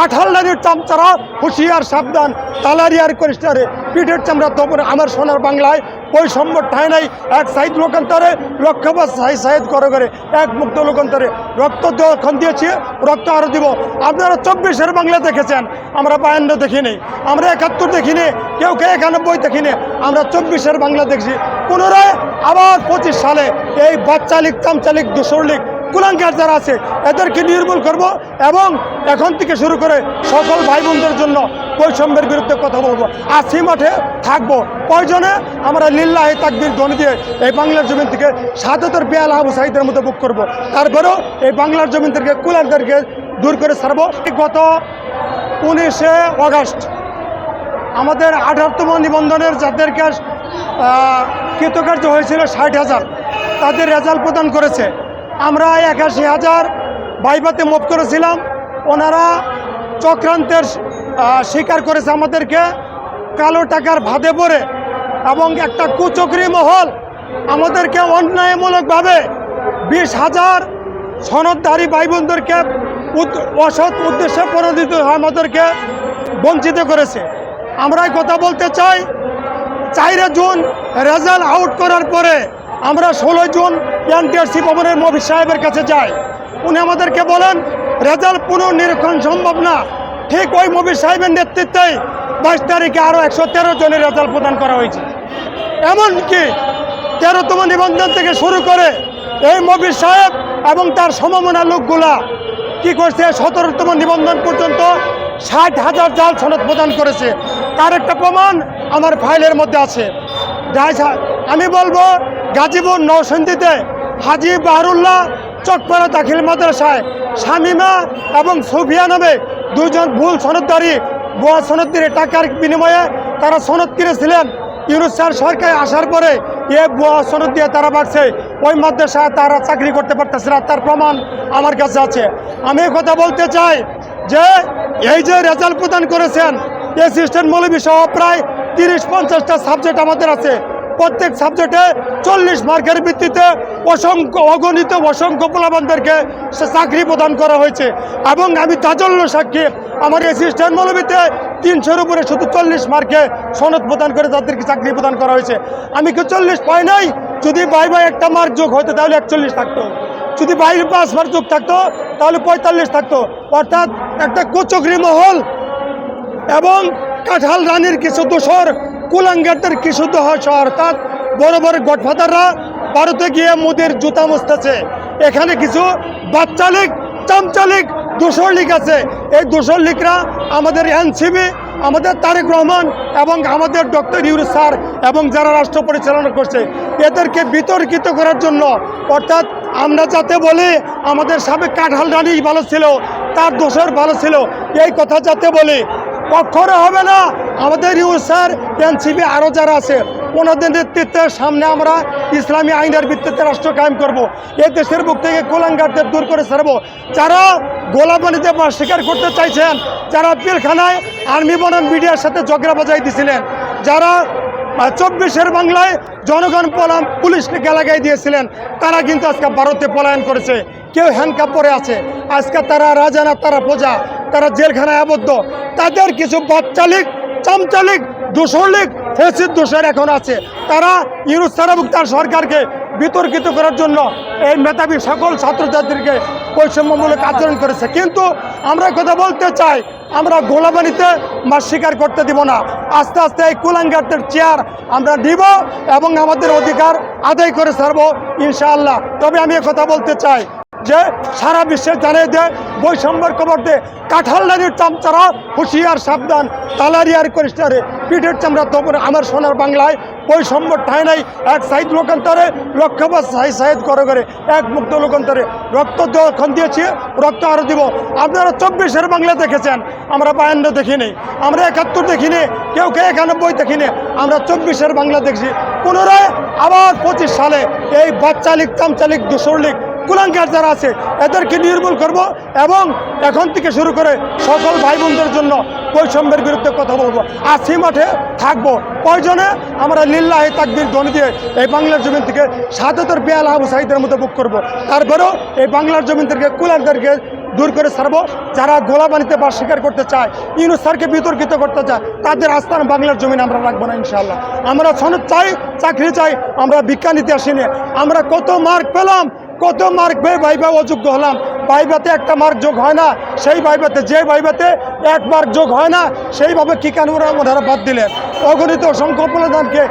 কাঁঠালদারির চামচারা হুঁশিয়ার, সাবধান তালারিয়ার করিস্টারে। পিঠের চামড়া তোপরে আমার সোনার বাংলায় বৈষম্য ঠায় নাই। এক সাইড লোকান্তরে লক্ষ্যবাদ সাই সাইদ করে করে। এক মুক্ত লোকান্তরে। রক্ত যখন দিয়েছি, রক্ত আরও দিব। আপনারা চব্বিশের বাংলা দেখেছেন, আমরা বায়ান্ন দেখিনি, আমরা একাত্তর দেখিনি, কেউ কেউ একানব্বই দেখিনি, আমরা চব্বিশের বাংলা দেখছি। পুনরায় আবার পঁচিশ সালে এই বাচ্চা বাচ্চালিক, চামচালিক দুশোর কুলাঙ্কার যারা আছে এদেরকে নির্মূল করব এবং এখন থেকে শুরু করে সকল ভাই বোনদের জন্য বৈষম্যের বিরুদ্ধে কথা বলব। আসি মাঠে থাকব। প্রয়োজনে আমরা লিল্লাহি তাকবির ধ্বনি দিয়ে এই বাংলার জমিন থেকে সাদতের বেয়াল আবু সাহিদের মধ্যে বুক করব। তারপরেও এই বাংলার জমিন থেকে কুলাঙ্কারকে দূর করে ছাড়বো। গত উনিশে অগাস্ট আমাদের আঠারোতম নিবন্ধনের যাদেরকে আহ, কৃতকার্য হয়েছিল ষাট হাজার তাদের রেজাল্ট প্রদান করেছে। আমরা একাশি হাজার বাইবাতে মুভ করেছিলাম। ওনারা চক্রান্তের স্বীকার করেছে আমাদেরকে। কালো টাকার ভাদে পড়ে এবং একটা কুচক্রি মহল আমাদেরকে অন্যায়মূলকভাবে বিশ হাজার সনদধারী ভাই বোনদেরকে অসৎ উদ্দেশ্যে প্রণোদিত আমাদেরকে বঞ্চিত করেছে। আমরা কথা বলতে চাই চাইরে জুন রেজাল্ট আউট করার পরে আমরা ষোলো জুন এনটিআরসি ভবনের মফিজ সাহেবের কাছে যাই। উনি আমাদেরকে বলেন, রেজাল্ট পুনর্নিরীক্ষণ সম্ভব না। ঠিক ওই মফিজ সাহেবের নেতৃত্বেই বাইশ তারিখে আরও একশো তেরো জনের রেজাল্ট প্রদান করা হয়েছে। এমনকি তেরোতম নিবন্ধন থেকে শুরু করে এই মফিজ সাহেব এবং তার সমমনা লোকগুলা কি করছে, সতেরোতম নিবন্ধন পর্যন্ত ষাট হাজার জাল সনদ প্রদান করেছে। তার একটা প্রমাণ আমার ফাইলের মধ্যে আছে। আমি বলব গাজীপুর নৌসন্দিতে হাজি বাহরুল্লাহ চকপাড়া দাখিল মাদ্রাসায় শামিমা এবং সুফিয়া নামে দুজন ভুল সনদদারি বোয়া সনদ টাকার বিনিময়ে তারা সনদ কিনেছিলেন। ইউনুস সরকারে আসার পরে এ বুয়া সনদ দিয়ে তারা বাড়ছে ওই মাদ্রাসায় তারা চাকরি করতে পারতেছে না। তার প্রমাণ আমার কাছে আছে। আমি কথা বলতে চাই যে এই যে রেজাল্ট প্রদান করেছেন অ্যাসিস্ট্যান্ট মৌলবী সহ প্রায় তিরিশ পঞ্চাশটা সাবজেক্ট আমাদের আছে। প্রত্যেক সাবজেক্টে চল্লিশ মার্কের ভিত্তিতে অসংখ্য অগণিত, অসংখ্য পোলাবানদেরকে সে চাকরি প্রদান করা হয়েছে। এবং আমি তাজল্য সাক্ষী, আমার অ্যাসিস্ট্যান্ট মৌলবীতে তিনশোর উপরে শুধু চল্লিশ মার্কে সনদ প্রদান করে তাদেরকে চাকরি প্রদান করা হয়েছে। আমি কি চল্লিশ পাই নাই? যদি বাই বাই একটা মার্ক যোগ হতো তাহলে একচল্লিশ থাকতো। যদি বাইরে পাঁচ মার্ক যোগ থাকতো তাহলে পঁয়তাল্লিশ থাকতো। অর্থাৎ একটা কোচকরি মহল এবং কাঁঠাল রানীর কিছু দোষর কুলাঙ্গারদের কিছু দোষর অর্থাৎ বড় বড় গডফাদাররা ভারতে গিয়ে মোদের জুতা মুছতেছে। এখানে কিছু বাচ্চালিক চামচালিক দোষর লীগ আছে। এই দোষর লীগরা আমাদের এনসিবি আমাদের তারেক রহমান এবং আমাদের ডক্টর ইউরু স্যার এবং যারা রাষ্ট্র পরিচালনা করছে, এদেরকে বিতর্কিত করার জন্য, অর্থাৎ আমরা যাতে বলি আমাদের সাবেক কাঁঠাল রানী ভালো ছিল, তার দোষর ভালো ছিল, এই কথা যাতে বলি। কখনো হবে না আমাদের ইউ স্যার এনসিবি আরও যারা আছে, ওনাদের নেতৃত্বের সামনে আমরা ইসলামী আইনের ভিত্তিতে রাষ্ট্র কায়েম করব। এই দেশের বুক থেকে কোলাঙ্গারদের দূর করে ছাড়বো। যারা গোলাপানিতে মাছ শিকার করতে চাইছেন, যারা পিলখানায় আর্মি বনাম মিডিয়ার সাথে ঝগড়া বাজাই দিছিলেন, যারা চব্বিশের বাংলায় জনগণ পলাম পুলিশকে গালাগাই দিয়েছিলেন, তারা কিন্তু আজকে ভারতে পলায়ন করেছে। কেউ হ্যান্ডকাপ পরে আছে। আজকে তারা রাজা না তারা প্রজা, তারা জেলখানায় আবদ্ধ। তাদের কিছু বাচ্চালিক চামচালিক লীগ ফেসির দোষের এখন আছে। তারা ইউনুস সারাবুক তার সরকারকে বিতর্কিত করার জন্য এই মেধাবী সকল ছাত্রছাত্রীকে বৈষম্যমূলক আচরণ করেছে। কিন্তু আমরা কথা বলতে চাই, আমরা গোলাবানিতে মাছ স্বীকার করতে দিব না। আস্তে আস্তে এই কুলাঙ্গারদের চেয়ার আমরা নিব এবং আমাদের অধিকার আদায় করে ছাড়বো ইনশাআল্লাহ। তবে আমি কথা বলতে চাই যে সারা বিশ্বে জানিয়ে দেয়, বৈষম্যের খবর দে কাঁঠাল রানীর চামচারা হুঁশিয়ার সাবধান, তালারিয়ার করিস্টারে পিঠের চামড়া তোপরে আমার সোনার বাংলায় বৈষম্য ঠায় নাই। এক সাইড লোকান্তরে লক্ষ্যবাদ সাই সাইদ করে করে, এক মুক্ত লোকান্তরে রক্ত যখন দিয়েছি, রক্ত আরও দিব। আপনারা চব্বিশের বাংলা দেখেছেন, আমরা বায়ান্ন দেখিনি, আমরা একাত্তর দেখিনি, কেউ কেউ একানব্বই দেখিনি, আমরা চব্বিশের বাংলা দেখছি। পুনরায় আবার পঁচিশ সালে এই বাচ্চালিক চামচালিক দুশোরলিক কুলাঙ্কার যারা আছে, এদেরকে নির্মূল করব এবং এখন থেকে শুরু করে সকল ভাই বোনদের জন্য বৈষম্যের বিরুদ্ধে কথা বলব। আসি মাঠে থাকব। প্রয়োজনে আমরা লিল্লাহি তাকবির ধ্বনি দিয়ে এই বাংলার জমিন থেকে সাদতের বেয়াল আবু সাহিদের মতো বুক করব। তারপরেও এই বাংলার জমিন থেকে কুলাঙ্কারকে দূর করে ছাড়বো। যারা গোলাবানিতে বা স্বীকার করতে চায়, ইউনুস বিতর্কিত করতে চায়, তাদের আস্থান বাংলার জমিন আমরা রাখব না ইনশাল্লাহ আমরা সনদ চাই, চাকরি চাই, আমরা বিজ্ঞানীতে আসিনি আমরা কত মার্ক পেলাম কত মার্ক পেয়ে ভাইবা অযোগ্য হলাম? ভাইবাতে একটা মার্ক যোগ হয় না, সেই ভাইবাতে, যে ভাইবাতে এক মার্ক যোগ হয় না, সেইভাবে কি কেন ওনারা বাদ দিলেন। অগণিত অসংখ্য প্রধানকে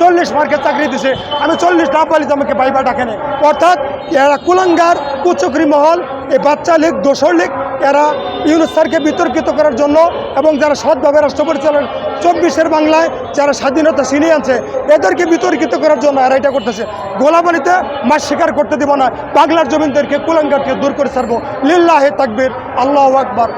চল্লিশ মার্কের চাকরি দিছে। আমি চল্লিশ না তো আমাকে ভাইবা ডাকেনি অর্থাৎ এরা কুলাঙ্গার, কুচকরি মহল এই বাচ্চা লীগ, দোসর লীগ, এরা ইউনুস বিতর্কিত করার জন্য এবং যারা সৎভাবে রাষ্ট্র পরিচালন চব্বিশের বাংলায় যারা স্বাধীনতা ছিনিয়ে আনছে, এদেরকে বিতর্কিত করার জন্য আর এটা করতেছে। গোলাবানিতে মাছ শিকার করতে দিব না, বাংলার জমিনদেরকে কুলাঙ্গারকে দূর করে ছাড়বো। লিল্লাহে তাকবির, আল্লাহ আকবার।